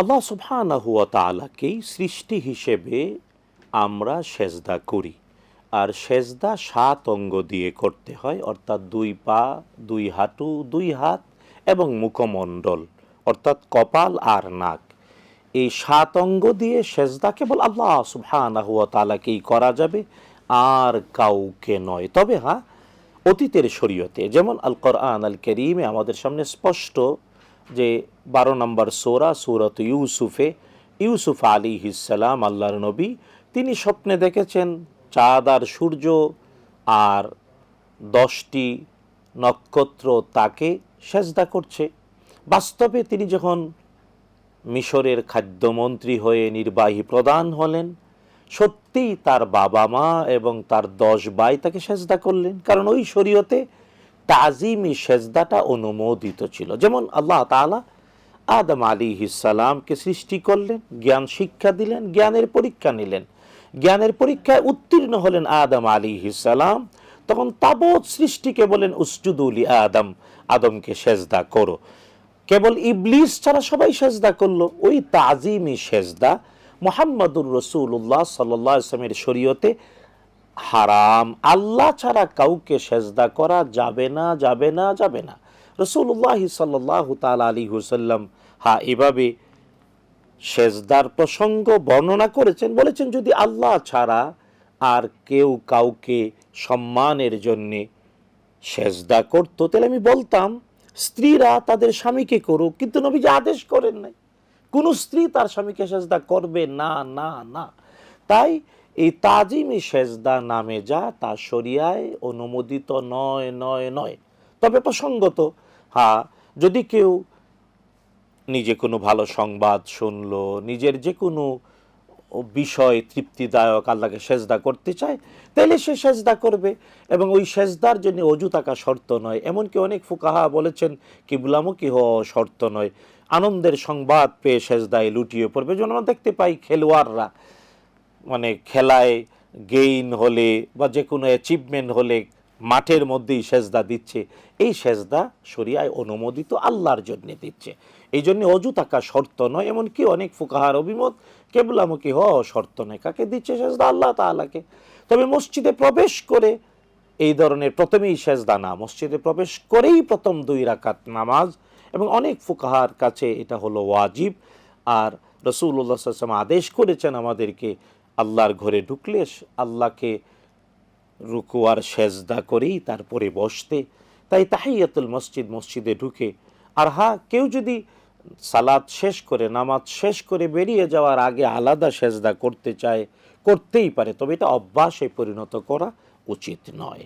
আল্লাহ সুবহানাহু ওয়া তালাকেই সৃষ্টি হিসেবে আমরা সেজদা করি। আর সেজদা সাত অঙ্গ দিয়ে করতে হয়, অর্থাৎ দুই পা, দুই হাঁটু, দুই হাত এবং মুখমণ্ডল, অর্থাৎ কপাল আর নাক। এই সাত অঙ্গ দিয়ে সেজদা কেবল আল্লাহ সুবহানাহু ওয়া তালাকেই করা যাবে, আর কাউকে নয়। তবে হ্যাঁ অতীতের শরীয়তে, যেমন আল কোরআন আল করিমে আমাদের সামনে স্পষ্ট যে বারো নম্বর সোরা, সুরত ইউসুফে ইউসুফ আলী ইসালাম আল্লাহর নবী, তিনি স্বপ্নে দেখেছেন চাঁদ আর সূর্য আর দশটি নক্ষত্র তাকে সেজদা করছে। বাস্তবে তিনি যখন মিশরের খাদ্যমন্ত্রী হয়ে নির্বাহী প্রধান হলেন, সত্যিই তার বাবা মা এবং তার দশ ভাই তাকে সেজদা করলেন। কারণ ওই শরীয়তে তাজিমি সেজদাটা অনুমোদিত ছিল। যেমন আল্লাহ তাআলা আদম আলী ইসালামকে সৃষ্টি করলেন, জ্ঞান শিক্ষা দিলেন, জ্ঞানের পরীক্ষা নিলেন। জ্ঞানের পরীক্ষায় উত্তীর্ণ হলেন আদম আলী ইসালাম তখন তাবৎ সৃষ্টিকে বলেন উসজুদুলি আদম, আদমকে সেজদা করো। কেবল ইবলিস ছাড়া সবাই সেজদা করল। ওই তাজিমি সেজদা মোহাম্মদুর রসুল্লাহ সাল্লাহ ইসলামের শরীয়তে হারাম। আল্লাহ ছাড়া কাউকে সেজদা করা যাবে না যাবে না যাবে না। রসুল্লাহ সাল্লাহ তাল আলী হুসাল্লাম হা, এভাবে সেজদার প্রসঙ্গ বর্ণনা করেছেন। বলেছেন, যদি আল্লাহ ছাড়া আর কেউ কাউকে সম্মানের জন্যে সেজদা করতো, তাহলে আমি বলতাম, স্ত্রীরা তাদের স্বামীকে করুক, কিন্তু নবীজি আদেশ করেন নাই। কোনো স্ত্রী তার স্বামীকে সেজদা করবে না না না। তাই এই তাজিমি সেজদা নামে যা তা শরিয়ায় অনুমোদিত নয় নয় নয়। তবে প্রসঙ্গত হ্যাঁ যদি কেউ নিজে কোনো ভালো সংবাদ শুনলো, নিজের যে কোনো বিষয় তৃপ্তিদায়ক আল্লাহকে সেজদা করতে চায়, তাহলে সে সেজদা করবে। এবং ওই সেজদার জন্য অজু থাকা শর্ত নয়। এমনকি অনেক ফুকাহা বলেছেন, কিবুলামুখী হওয়া শর্ত নয়। আনন্দের সংবাদ পেয়ে সেজদায় লুটিয়ে পড়বে। যেন আমরা দেখতে পাই খেলোয়াড়রা মানে খেলায় গেইন হলে বা যে কোনো অ্যাচিভমেন্ট হলে মাঠের মধ্যেই সেজদা দিচ্ছে। এই সেজদা শরিয়ায় অনুমোদিত আল্লাহর জন্য দিচ্ছে। এই জন্য অজু থাকা শর্ত নয়, এমনকি অনেক ফুকাহার অভিমত, কেবলামুখী হ শর্ত নয়। কাকে দিচ্ছে সেজদা? আল্লাহ তাআলাকে। তবে মসজিদে প্রবেশ করে এই ধরনের প্রথমেই সেজদা না, মসজিদে প্রবেশ করেই প্রথম দুই রাকাত নামাজ এবং অনেক ফুকাহার কাছে এটা হলো ওয়াজিব। আর রসুল্লাহ আদেশ করেছেন আমাদেরকে আল্লাহর ঘরে ঢুকলে আল্লাহকে রুকু আর সেজদা করেই তারপরে বসতে। তাই তাহিয়াতুল মসজিদ মসজিদে ঢুকে, আর হ্যাঁ কেউ যদি সালাদ শেষ করে, নামাজ শেষ করে বেরিয়ে যাওয়ার আগে আলাদা সেজদা করতে চায়, করতেই পারে। তবে এটা অভ্যাসে পরিণত করা উচিত নয়।